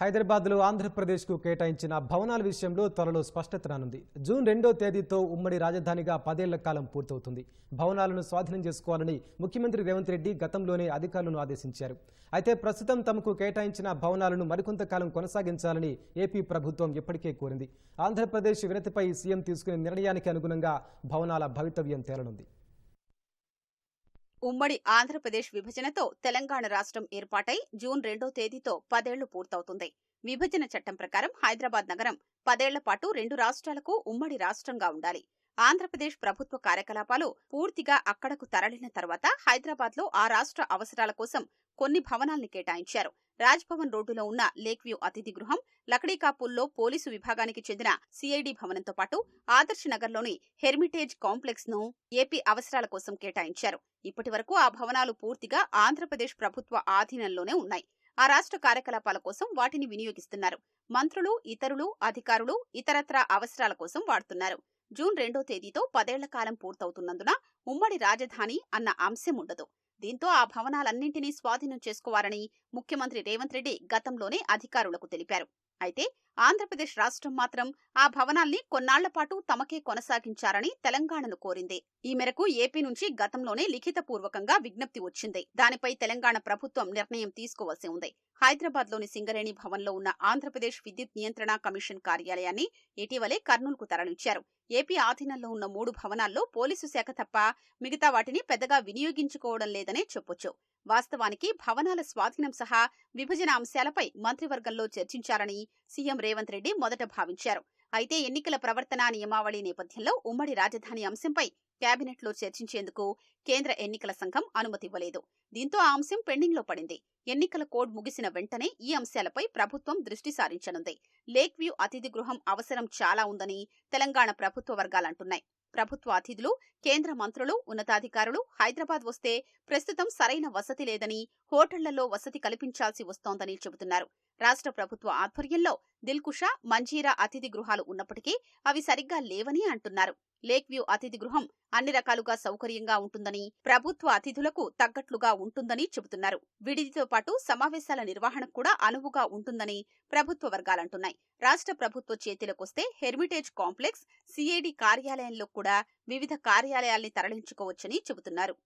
హైదరాబాద్లో ఆంధ్రప్రదేశ్కు కేటాయించిన భవనాల విషయంలో త్వరలో స్పష్టత రానుంది. జూన్ రెండో తేదీతో ఉమ్మడి రాజధానిగా పదేళ్ళ కాలం పూర్తవుతుంది. భవనాలను స్వాధీనం చేసుకోవాలని ముఖ్యమంత్రి రేవంత్ రెడ్డి గతంలోనే అధికారులను ఆదేశించారు. అయితే ప్రస్తుతం తమకు కేటాయించిన భవనాలను మరికొంతకాలం కొనసాగించాలని ఏపీ ప్రభుత్వం ఇప్పటికే కోరింది. ఆంధ్రప్రదేశ్ వినతిపై సీఎం తీసుకునే నిర్ణయానికి అనుగుణంగా భవనాల భవితవ్యం తేలనుంది. ఉమ్మడి ఆంధ్రప్రదేశ్ విభజనతో తెలంగాణ రాష్ట్రం ఏర్పాటై జూన్ రెండో తేదీతో పదేళ్ళు పూర్తవుతుంది. విభజన చట్టం ప్రకారం హైదరాబాద్ నగరం పదేళ్ళ పాటు రెండు రాష్ట్రాలకు ఉమ్మడి రాష్ట్రంగా ఉండాలి. ఆంధ్రప్రదేశ్ ప్రభుత్వ కార్యకలాపాలు పూర్తిగా అక్కడకు తరలిన తర్వాత హైదరాబాద్లో ఆ రాష్ట్ర అవసరాల కోసం కొన్ని భవనాల్ని కేటాయించారు. రాజ్భవన్ రోడ్డులో ఉన్న లేక్ వ్యూ అతిథి గృహం లకడీకాపూల్లో పోలీసు విభాగానికి చెందిన సిఐడి భవనంతో పాటు ఆదర్శ్ నగర్లోని హెర్మిటేజ్ కాంప్లెక్స్ను ఏపీ అవసరాల కోసం కేటాయించారు. ఇప్పటి వరకు ఆ భవనాలు పూర్తిగా ఆంధ్రప్రదేశ్ ప్రభుత్వ ఆధీనంలోనే ఉన్నాయి. ఆ రాష్ట్ర కార్యకలాపాల కోసం వాటిని వినియోగిస్తున్నారు. మంత్రులు ఇతరులు అధికారులు ఇతరత్రా అవసరాల కోసం వాడుతున్నారు. జూన్ రెండో తేదీతో పదేళ్ళ కాలం పూర్తవుతున్నందున ఉమ్మడి రాజధాని అన్న అంశం ఉండదు దీంతో ఆ భవనాలన్నింటినీ స్వాధీనం చేసుకోవాలని ముఖ్యమంత్రి రేవంత్ రెడ్డి గతంలోనే అధికారులకు తెలిపారు. అయితే ఆంధ్రప్రదేశ్ రాష్ట్రం మాత్రం ఆ భవనాల్ని కొన్నాళ్ళ పాటు తమకే కొనసాగించారని తెలంగాణను కోరింది. ఈ మేరకు ఏపీ నుంచి గతంలోనే లిఖితపూర్వకంగా విజ్ఞప్తి వచ్చింది. దానిపై తెలంగాణ ప్రభుత్వం నిర్ణయం తీసుకోవాల్సి ఉంది. హైదరాబాద్లోని సింగరేణి భవన్లో ఉన్న ఆంధ్రప్రదేశ్ విద్యుత్ నియంత్రణ కమిషన్ కార్యాలయాన్ని ఇటీవలే కర్నూలుకు తరలించారు. ఏపీ ఆధీనంలో ఉన్న మూడు భవనాల్లో పోలీసు శాఖ తప్ప మిగతా వాటిని పెద్దగా వినియోగించుకోవడం లేదనే చెప్పొచ్చు. వాస్తవానికి భవనాల స్వాధీనం సహా విభజన అంశాలపై మంత్రివర్గంలో చర్చించారని సీఎం రేవంత్ రెడ్డి మొదట భావించారు. అయితే ఎన్నికల ప్రవర్తన నియమావళి నేపథ్యంలో ఉమ్మడి రాజధాని అంశంపై కేబినెట్లో చర్చించేందుకు కేంద్ర ఎన్నికల సంఘం అనుమతి ఇవ్వలేదు దీంతో ఆ అంశం పెండింగ్లో పడింది. ఎన్నికల కోడ్ ముగిసిన వెంటనే ఈ అంశాలపై ప్రభుత్వం దృష్టి సారించనుంది. లేక్ వ్యూ అతిథి గృహం అవసరం చాలా ఉందని తెలంగాణ ప్రభుత్వ వర్గాలంటున్నాయి ప్రభుత్వ అతిథులు కేంద్ర మంత్రులు ఉన్నతాధికారులు హైదరాబాద్ వస్తే ప్రస్తుతం సరైన వసతి లేదని హోటళ్ళలో వసతి కల్పించాల్సి వస్తోందని చెబుతున్నారు. రాష్ట్ర ప్రభుత్వ ఆధ్వర్యంలో దిల్కుషా మంజీరా అతిథి గృహాలు ఉన్నప్పటికీ అవి సరిగ్గా లేవని అంటున్నారు. లేక్ వ్యూ అతిథి గృహం అన్ని రకాలుగా సౌకర్యంగా ఉంటుందని ప్రభుత్వ అతిథులకు తగ్గట్లుగా ఉంటుందని చెబుతున్నారు. విడిదితో పాటు సమావేశాల నిర్వహణకు కూడా అనువుగా ఉంటుందని ప్రభుత్వ వర్గాలంటున్నాయి. రాష్ట్ర ప్రభుత్వ చేతిలోకొస్తే హెర్మిటేజ్ కాంప్లెక్స్ సిఐడి కార్యాలయంలో కూడా వివిధ కార్యాలయాల్ని తరలించుకోవచ్చని చెబుతున్నారు.